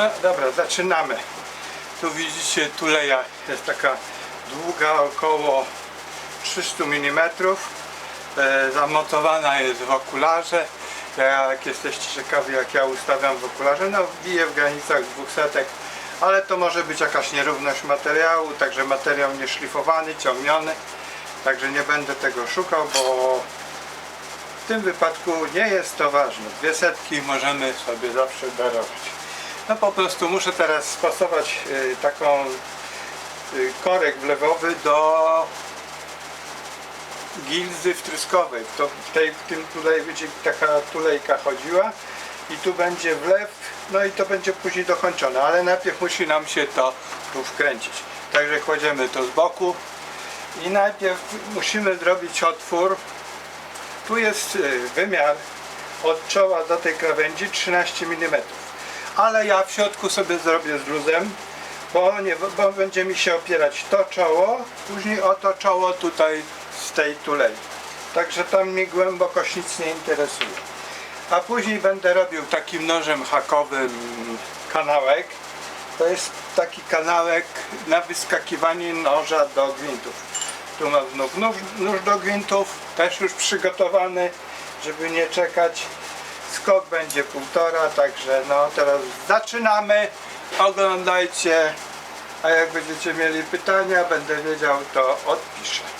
No dobra, zaczynamy. Tu widzicie tuleja jest taka długa, około 300 mm. E, zamontowana jest w okularze. Jak jesteście ciekawi jak ja ustawiam w okularze, no bije w granicach 200, ale to może być jakaś nierówność materiału, także materiał nieszlifowany, ciągniony. Także nie będę tego szukał, bo w tym wypadku nie jest to ważne. Dwie setki możemy sobie zawsze darować. No po prostu muszę teraz spasować y, taką y, korek wlewowy do gilzy wtryskowej. To w, tej, w tym tutaj będzie taka tulejka chodziła i tu będzie wlew, no i to będzie później dokończone, ale najpierw musi nam się to tu wkręcić. Także kładziemy to z boku i najpierw musimy zrobić otwór. Tu jest y, wymiar od czoła do tej krawędzi 13 mm. Ale ja w środku sobie zrobię z luzem, bo, nie, bo będzie mi się opierać to czoło, później o to czoło tutaj z tej tulei. Także tam mi głębokość nic nie interesuje. A później będę robił takim nożem hakowym kanałek. To jest taki kanałek na wyskakiwanie noża do gwintów. Tu mam znów nóż, nóż do gwintów, też już przygotowany, żeby nie czekać. Skok będzie półtora, także no teraz zaczynamy. Oglądajcie, a jak będziecie mieli pytania, będę wiedział, to odpiszę.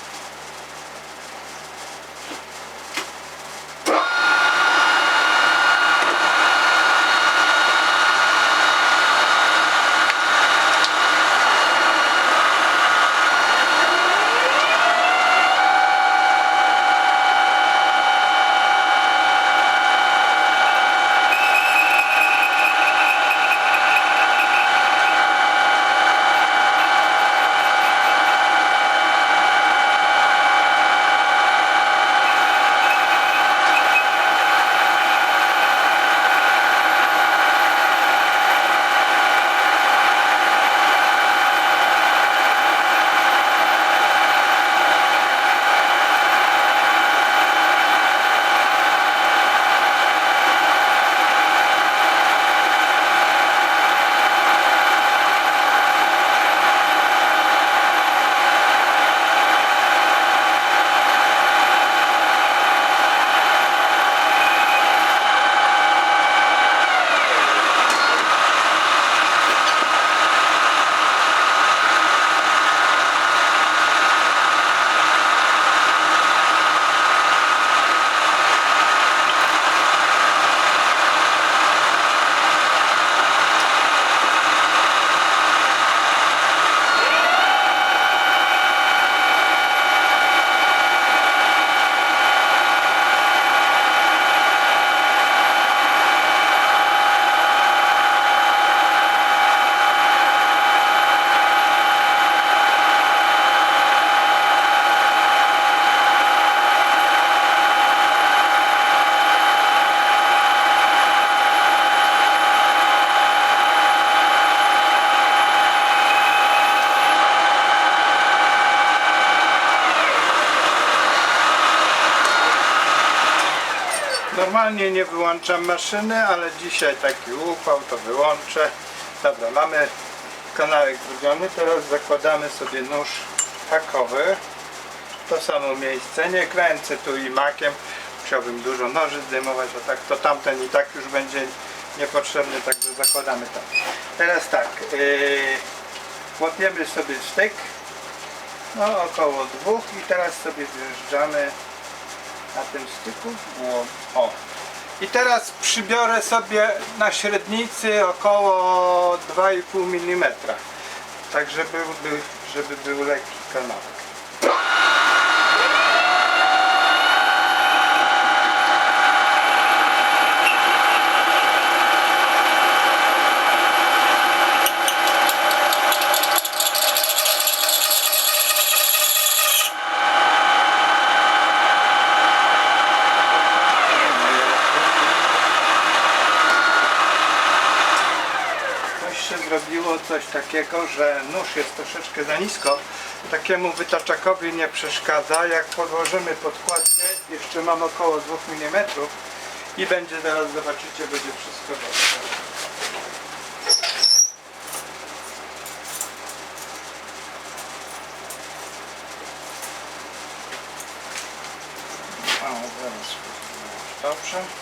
Normalnie nie wyłączam maszyny, ale dzisiaj taki upał, to wyłączę. Dobra, mamy kanałek zrobiony, teraz zakładamy sobie nóż hakowy. To samo miejsce, nie kręcę tu i makiem. Musiałbym dużo noży zdejmować, a tak to tamten i tak już będzie niepotrzebny, także zakładamy tam. Teraz tak, yy, łapiemy sobie styk, no około dwóch i teraz sobie wjeżdżamy na tym styku głąb. O. I teraz przybiorę sobie na średnicy około 2,5 mm. Tak żeby żeby był lekki kanałek. coś takiego, że nóż jest troszeczkę za nisko. Takiemu wytaczakowi nie przeszkadza. Jak podłożymy podkładkę, jeszcze mam około 2 mm i będzie zaraz zobaczycie, będzie wszystko dobrze. Dobrze.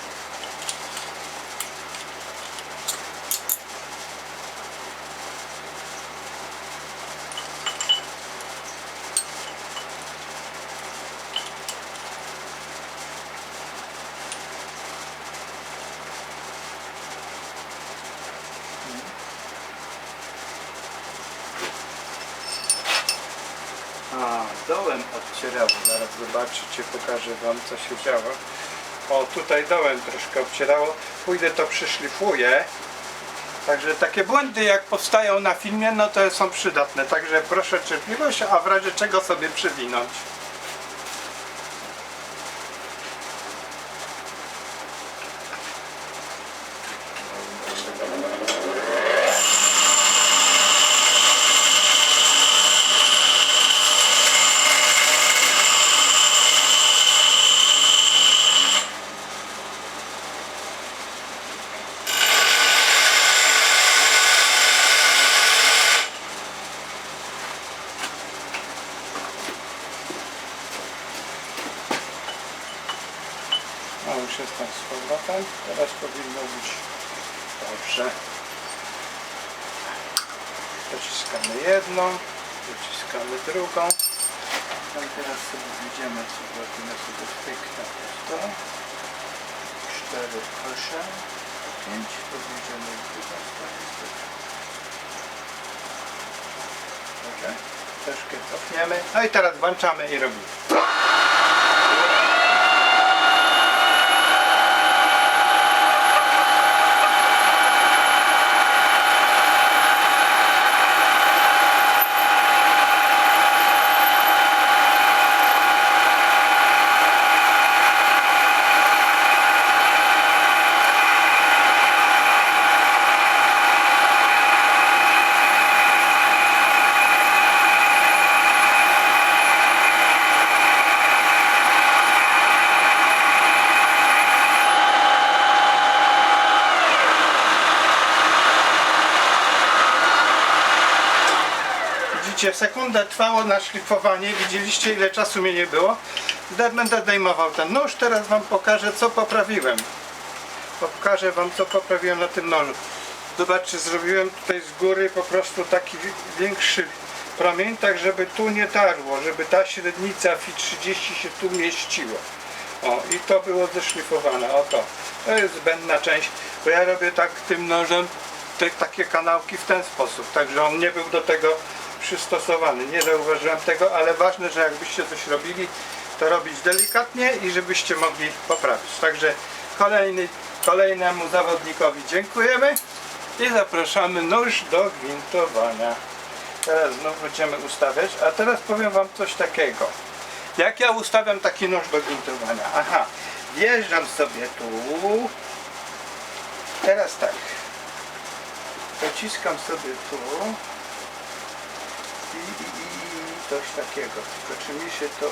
Zobaczycie, pokażę wam co się działo. O, tutaj dołem troszkę obcierało. Pójdę to przyszlifuję. Także takie błędy jak powstają na filmie, no to są przydatne. Także proszę cierpliwość, a w razie czego sobie przywinąć. No już jestem z powrotem. Teraz powinno być dobrze. Dociskamy jedną, dociskamy drugą. No i teraz sobie widzimy, co zrobimy sobie styknę to. 4, 8, 5, podjedziemy w drugą stronę. Dobrze. Troszkę cofniemy. No i teraz włączamy i robimy. Widzicie, sekundę trwało na szlifowanie. Widzieliście ile czasu mnie nie było. Będę zdejmował ten nóż. Teraz wam pokażę co poprawiłem. Pokażę wam co poprawiłem na tym nożu. Zobaczcie, zrobiłem tutaj z góry po prostu taki wi- większy promień, tak żeby tu nie tarło, żeby ta średnica FI 30 się tu mieściła. O, i to było zeszlifowane. Oto. To jest zbędna część, bo ja robię tak tym nożem te, takie kanałki w ten sposób, także on nie był do tego przystosowany. Nie zauważyłem tego, ale ważne, że jakbyście coś robili, to robić delikatnie i żebyście mogli poprawić. Także kolejny, kolejnemu zawodnikowi dziękujemy i zapraszamy nóż do gwintowania. Teraz znów będziemy ustawiać, a teraz powiem wam coś takiego. Jak ja ustawiam taki nóż do gwintowania? Aha, wjeżdżam sobie tu. Teraz tak. Dociskam sobie tu. I, coś takiego. Tylko czy mi się to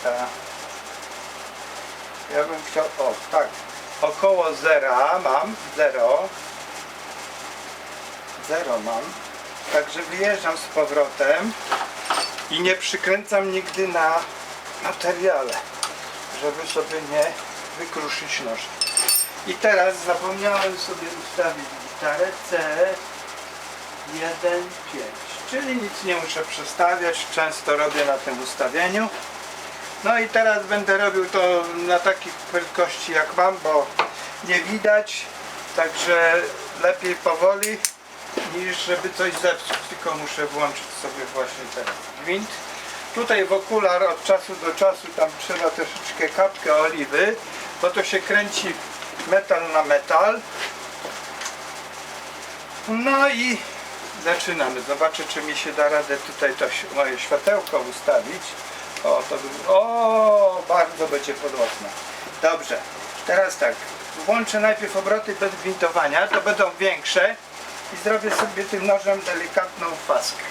uda? Ja bym chciał, o tak, około zera mam, zero. Zero mam. Także wyjeżdżam z powrotem i nie przykręcam nigdy na materiale, żeby sobie nie wykruszyć noża. I teraz zapomniałem sobie ustawić gitarę C 1, 5, czyli nic nie muszę przestawiać, często robię na tym ustawieniu. No i teraz będę robił to na takich prędkości jak mam, bo nie widać, także lepiej powoli niż żeby coś zepsuć, tylko muszę włączyć sobie właśnie teraz gwint. Tutaj w okular od czasu do czasu tam trzeba troszeczkę kapkę oliwy, bo to się kręci metal na metal. No i zaczynamy. Zobaczę czy mi się da radę tutaj to moje światełko ustawić. O, to by... o, bardzo będzie podłosne. Dobrze, teraz tak. Włączę najpierw obroty bez gwintowania, to będą większe i zrobię sobie tym nożem delikatną faskę.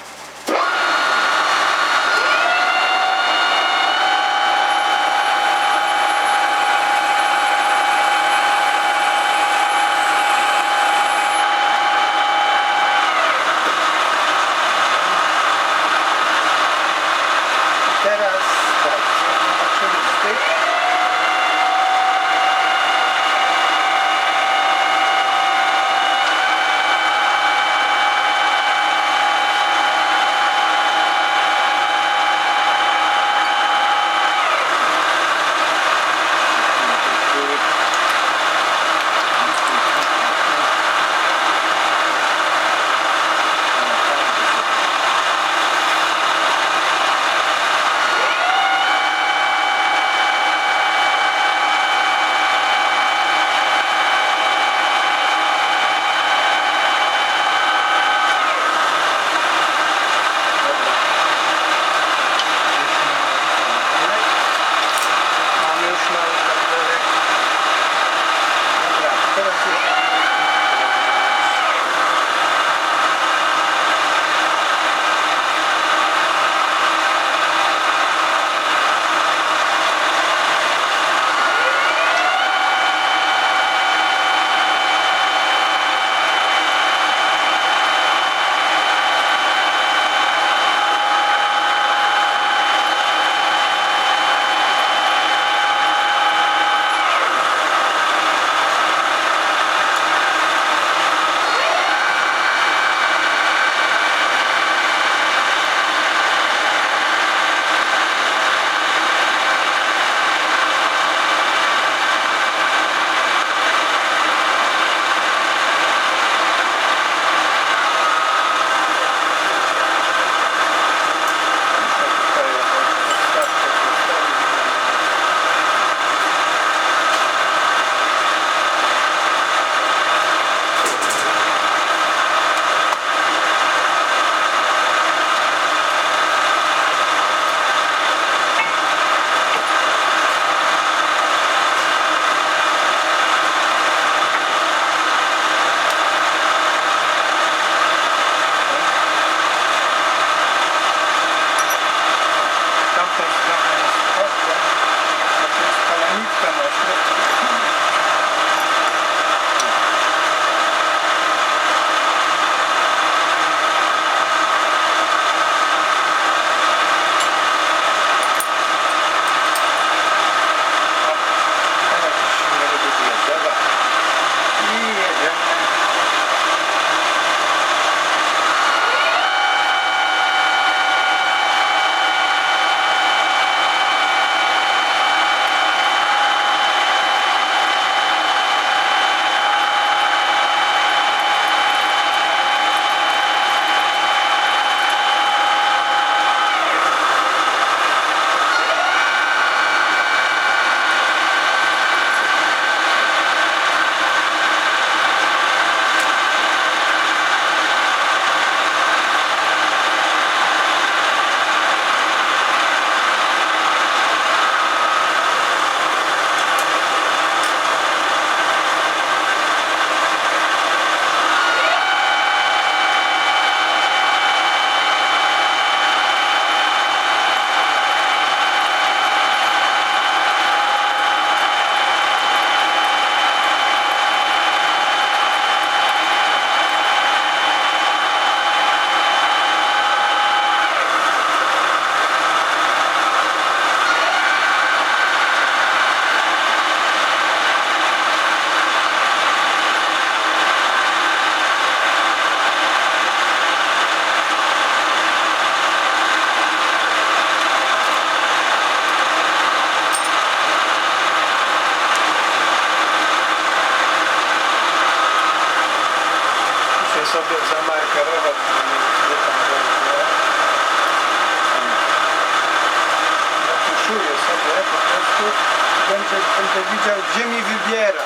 Będę widział, gdzie mi wybiera.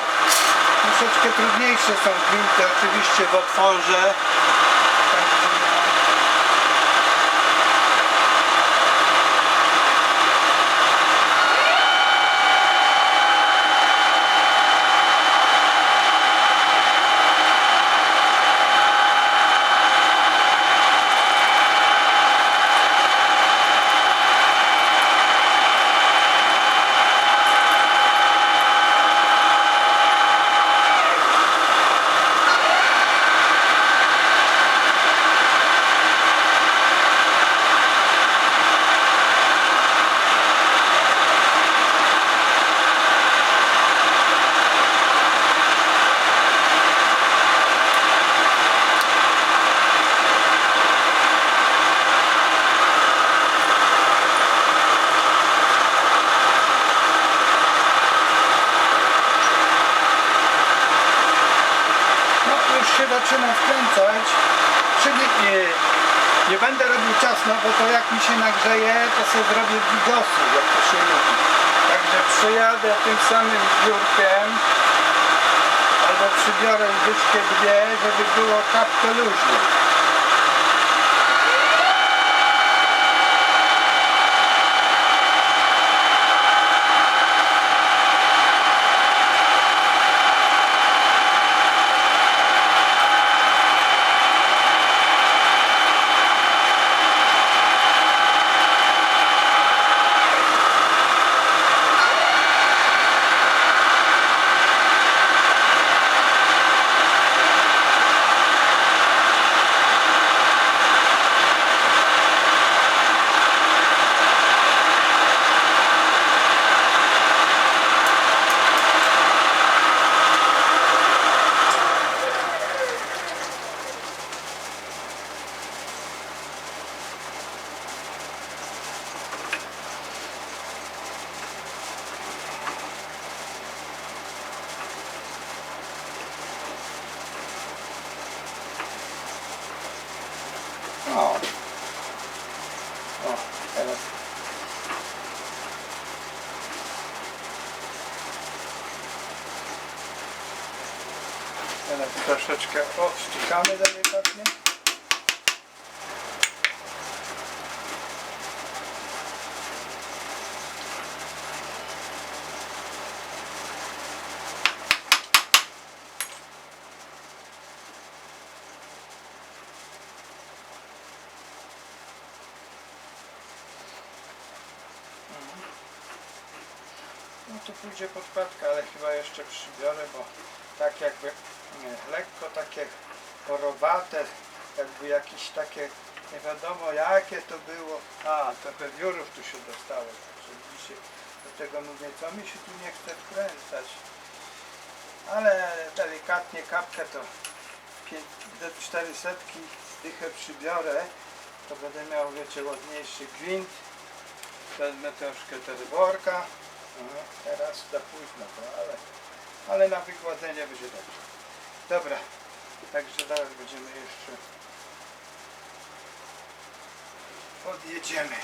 Troszeczkę trudniejsze są gwinty oczywiście w otworze. Także no, No już się zaczyna wkręcać, czyli nie, nie będę robił ciasno, bo to jak nagrzeje, to sobie zrobię bigosu, jak to się mówi. Także przyjadę tym samym biurkiem, albo przybiorę łyżkę dwie, żeby było kapkę luźno. O. O, teraz. Teraz troszeczkę odszczykamy delikatnie. No tu pójdzie podkładka, ale chyba jeszcze przybiorę, bo tak jakby nie, lekko takie porowate, jakby jakieś takie, nie wiadomo jakie to było. A, trochę wiórów tu się dostało, także dzisiaj do tego mówię, co mi się tu nie chce wkręcać. Ale delikatnie kapkę to do 400 dychę przybiorę, to będę miał, wiecie, ładniejszy gwint. Wezmę troszkę terworka. No, teraz za późno, to, ale, ale na wygładzenie będzie dobrze. Dobra, także zaraz będziemy jeszcze podjedziemy.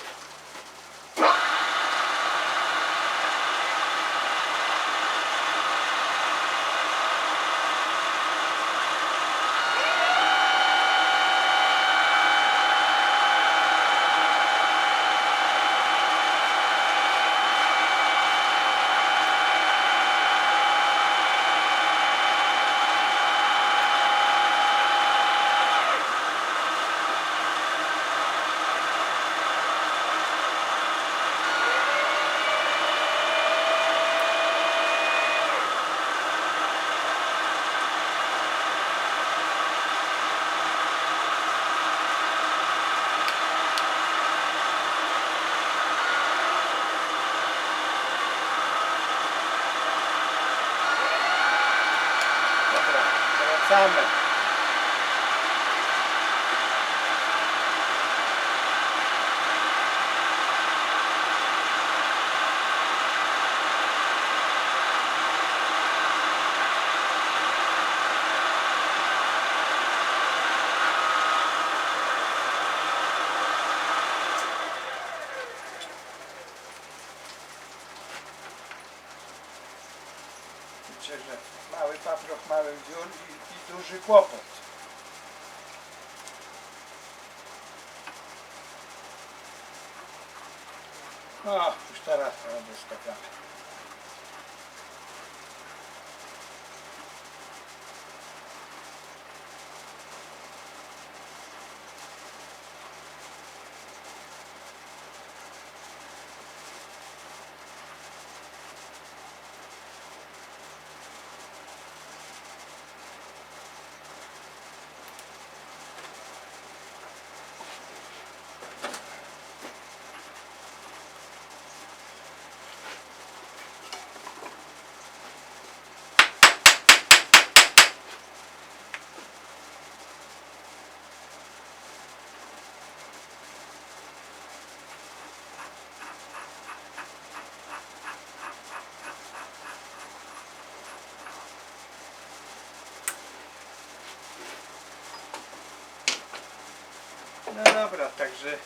Dobra, także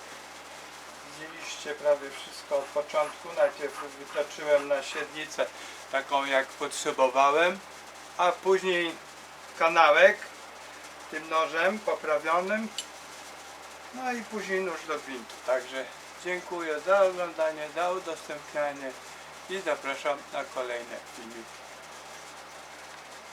widzieliście prawie wszystko od początku. Najpierw wytoczyłem na średnicę taką jak potrzebowałem, a później kanałek tym nożem poprawionym. No i później nóż do gwintu. Także dziękuję za oglądanie, za udostępnianie i zapraszam na kolejne filmiki.